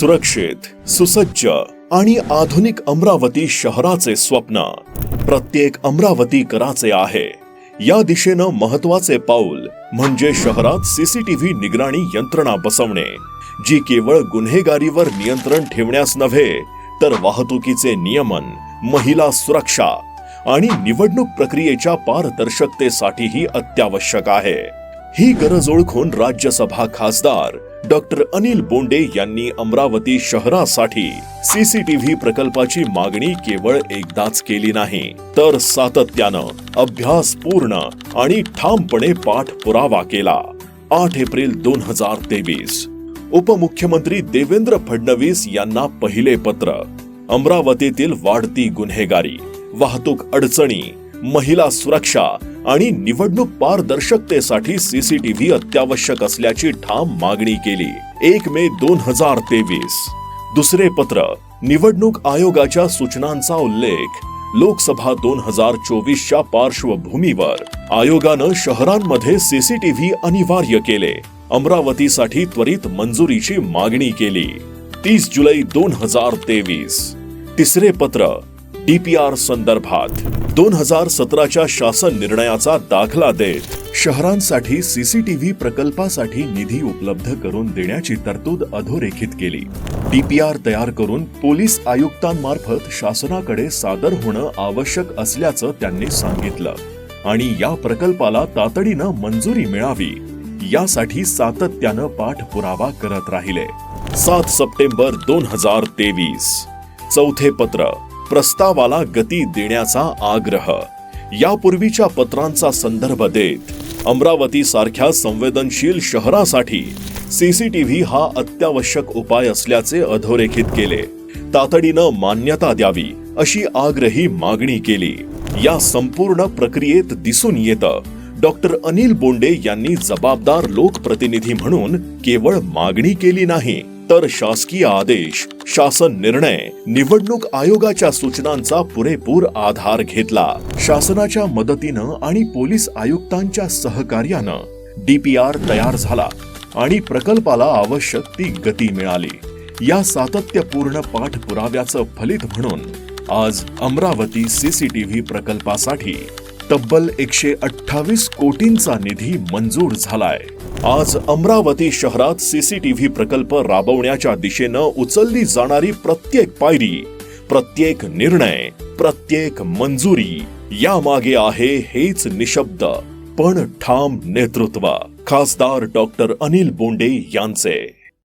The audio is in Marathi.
सुरक्षित सुसज्ज आणि आधुनिक अमरावती शहराचे स्वप्न. प्रत्येक अमरावतीकराचे आहे. या दिशेनं महत्त्वाचे पाऊल म्हणजे शहरात सीसीटीव्ही निगराणी यंत्रणा बसवणे. जी केवळ गुन्हेगारीवर नियंत्रण ठेवण्यास नव्हे तर वाहतुकीचे नियमन महिला सुरक्षा आणि निवडणूक प्रक्रियेच्या पारदर्शकतेसाठीही अत्यावश्यक आहे. ही गरज ओळखून राज्यसभा खासदार डॉक्टर अनिल बोंडे यांनी अमरावती शहरासाठी सीसीटीव्ही प्रकल्पाची मागणी केवळ एकदाच केली नाही तर सातत्यानं अभ्यासपूर्ण आणि ठामपणे पाठपुरावा केला. आठ एप्रिल दोन हजार तेवीस उपमुख्यमंत्री देवेंद्र फडणवीस यांना पहिले पत्र अमरावतीतील वाढती गुन्हेगारी वाहतूक अडचणी महिला सुरक्षा आणि निवडणूक पारदर्शकतेसाठी सीसीटीव्ही अत्यावश्यक असल्याची ठाम मागणी केली. एक मे दोन हजार तेवीस. दुसरे पत्र. निवडणूक आयोगाच्या सूचनांचा उल्लेख. लोकसभा दोन हजार चोवीसच्या पार्श्वभूमीवर आयोगानं शहरांमध्ये सीसीटीव्ही अनिवार्य केले. अमरावतीसाठी त्वरित मंजुरीची मागणी केली. तीस जुलै दोन हजार तेवीस. तिसरे पत्र. डीपीआर संदर्भात दोन हजार सतराच्या शासन निर्णयाचा दाखला देत शहरांसाठी सीसीटीव्ही प्रकल्पासाठी निधी उपलब्ध करून देण्याची तरतूद अधोरेखित केली. डीपीआर तयार करून पोलीस आयुक्तांमार्फत शासनाकडे सादर होणं आवश्यक असल्याचं त्यांनी सांगितलं आणि या प्रकल्पाला तातडीनं मंजुरी मिळावी यासाठी सातत्यानं पाठपुरावा करत राहिले. सात सप्टेंबर दोन हजार तेवीस. चौथे पत्र प्रस्तावाला गती देण्याचा आग्रह. यापूर्वीच्या पत्रांचा संदर्भ देत अमरावती सारख्या संवेदनशील शहरासाठी सीसीटीव्ही हा अत्यावश्यक उपाय असल्याचे अधोरेखित केले. तातडीनं मान्यता द्यावी अशी आग्रही मागणी केली. या संपूर्ण प्रक्रियेत दिसून येतं डॉक्टर अनिल बोंडे यांनी जबाबदार लोकप्रतिनिधी म्हणून केवळ मागणी केली नाही तर शासकीय आदेश शासन निर्णय निवडणूक आयोगाच्या सूचनांचा पुरेपूर आधार घेतला. शासनाच्या मदतीनं आणि पोलीस आयुक्तांच्या सहकार्यानं डीपीआर तयार झाला आणि प्रकल्पाला आवश्यक ती गती मिळाली. या सातत्यपूर्ण पाठपुराव्याचं फलित म्हणून आज अमरावती सीसीटीव्ही प्रकल्पासाठी तब्बल एकशे अठ्ठावीस कोटींचा निधी मंजूर झालाय. आज अमरावती शहरात सीसीटीव्ही प्रकल्प राबवण्याच्या दिशेनं उचलली जाणारी प्रत्येक पायरी प्रत्येक निर्णय प्रत्येक मंजुरी यामागे आहे हेच निशब्द पण ठाम नेतृत्व. खासदार डॉक्टर अनिल बोंडे यांचे.